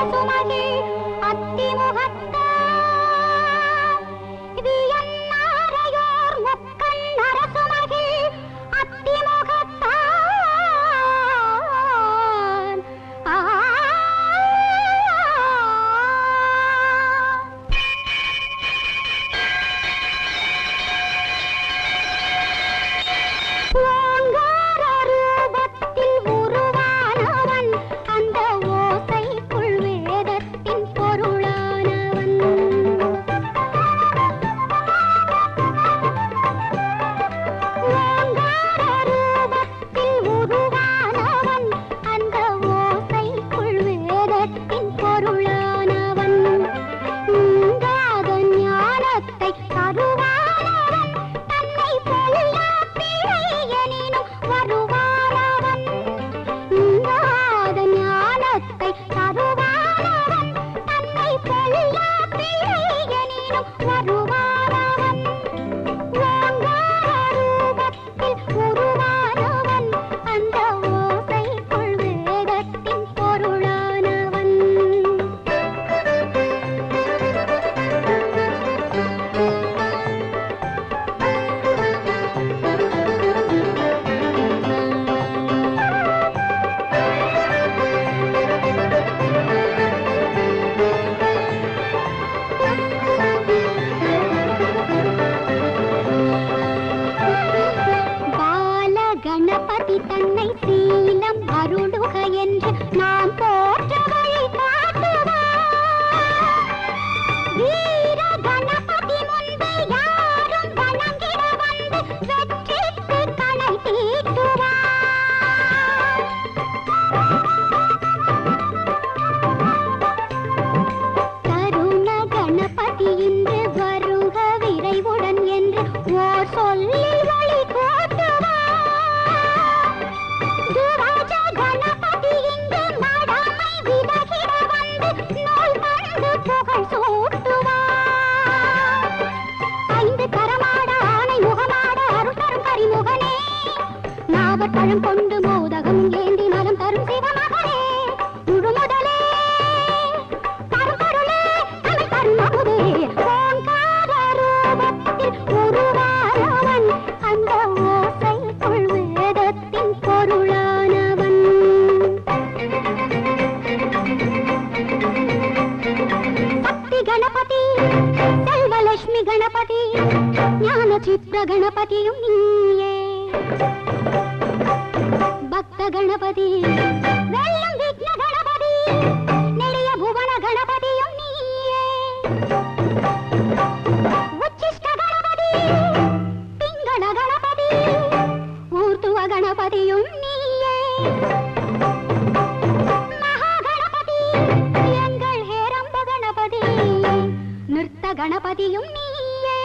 I'm so tomate Claro. பழம் கொண்டு மோதகம் ஏந்தி மரம் தரும் சிவமகனே முழுமுதலே கரும்பொருளே தமிழ் தரும் அமுதே ஓங்கார ரூபத்தில் உருவானவன் அந்த ஓசைக்குள் வேதத்தின் பொருளானவன். சக்தி கணபதி செல்வலட்சுமி கணபதி ஞான சித்ர கணபதியும் நீயே. கணபதி. வெல்லும் விக்ன கணபதி. நெளிய புவன கணபதியும் நீயே. உச்சிஷ்ட கணபதி. பிங்கள கணபதி. ஊர்த்துவ கணபதியும் நீயே. மகா கணபதி. எங்கள் ஹேரம்ப கணபதி. நிறுத்த கணபதியும் நீயே.